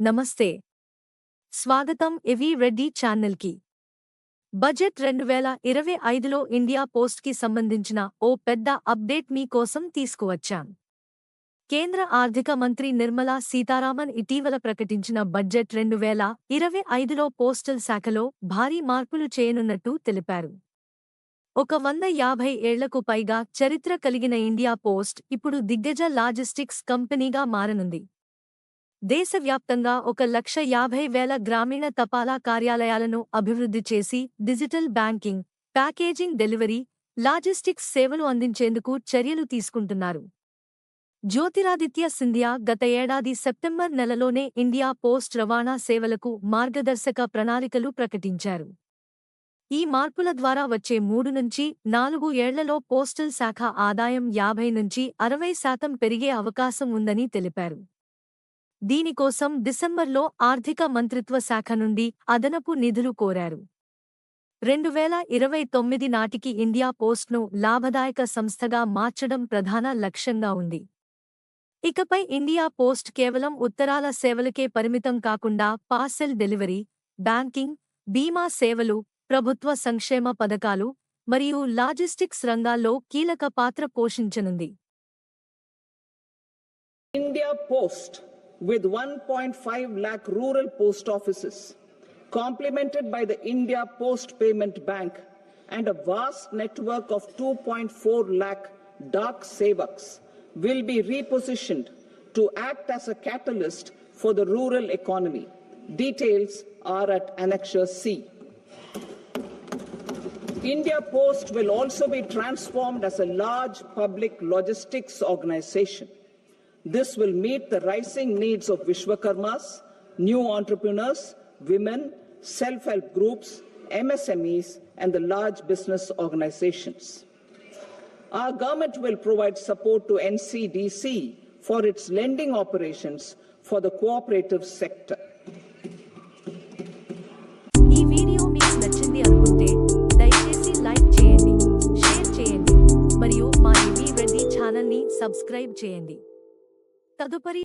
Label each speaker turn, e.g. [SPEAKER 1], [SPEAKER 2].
[SPEAKER 1] నమస్తే. స్వాగతం ఎవి రెడ్డి ఛానల్కి. బడ్జెట్ రెండు వేల ఇరవై ఐదులో ఇండియా పోస్ట్కి సంబంధించిన ఓ పెద్ద అప్డేట్ మీకోసం తీసుకువచ్చాం. కేంద్ర ఆర్థిక మంత్రి నిర్మలా సీతారామన్ ఇటీవల ప్రకటించిన బడ్జెట్ రెండు వేల ఇరవై ఐదులో పోస్టల్ శాఖలో భారీ మార్పులు చేయనున్నట్టు తెలిపారు. ఒక వంద యాభై ఏళ్ళకు పైగా చరిత్ర కలిగిన ఇండియా పోస్ట్ ఇప్పుడు దిగ్గజ లాజిస్టిక్స్ కంపెనీగా మారనుంది. దేశవ్యాప్తంగా ఒక లక్ష యాభై వేల గ్రామీణ తపాలా కార్యాలయాలను అభివృద్ధి చేసి digital banking packaging delivery logistics సేవలు అందించేందుకు చర్యలు తీసుకుంటున్నారు. జ్యోతిరాదిత్య సింధియా గత ఏడాది సెప్టెంబర్ నెలలోనే ఇండియా పోస్ట్ రవాణా సేవలకు మార్గదర్శక ప్రణాళికలు ప్రకటించారు. ఈ మార్పుల ద్వారా వచ్చే మూడు నుంచి నాలుగు ఏళ్ళలో పోస్టల్ శాఖ ఆదాయం యాభై నుంచి అరవై శాతం పెరిగే అవకాశం ఉందని తెలిపారు. దీనికోసం డిసెంబర్లో ఆర్థిక మంత్రిత్వ శాఖ నుండి అదనపు నిధులు కోరారు. రెండు వేల ఇరవై తొమ్మిది నాటికి ఇండియా పోస్ట్ను లాభదాయక సంస్థగా మార్చడం ప్రధాన లక్ష్యంగా ఉంది. ఇకపై ఇండియా పోస్ట్ కేవలం ఉత్తరాల సేవలకే పరిమితం కాకుండా పార్సెల్ డెలివరీ బ్యాంకింగ్ బీమా సేవలు ప్రభుత్వ సంక్షేమ పథకాలు మరియు లాజిస్టిక్స్ రంగాల్లో కీలక పాత్ర పోషించనుంది.
[SPEAKER 2] India post with 1.5 lakh rural post offices, complemented by the India Post Payment Bank and a vast network of 2.4 lakh dark savaks, will be repositioned to act as a catalyst for the rural economy. Details are at Annexure C. India Post will also be transformed as a large public logistics organization. This will meet the rising needs of Vishwakarmas, new entrepreneurs, women, self help groups, MSMEs, and the large business organizations. Our government will provide support to NCDC for its lending operations for the cooperative sector.
[SPEAKER 1] ఈ video మీకు నచ్చింది అనుకుంటే దయచేసి like చేయండి share చేయండి మరియు మా ఇవి రెడ్డి ఛానల్ని సబ్స్క్రైబ్ చేయండి తదుపరి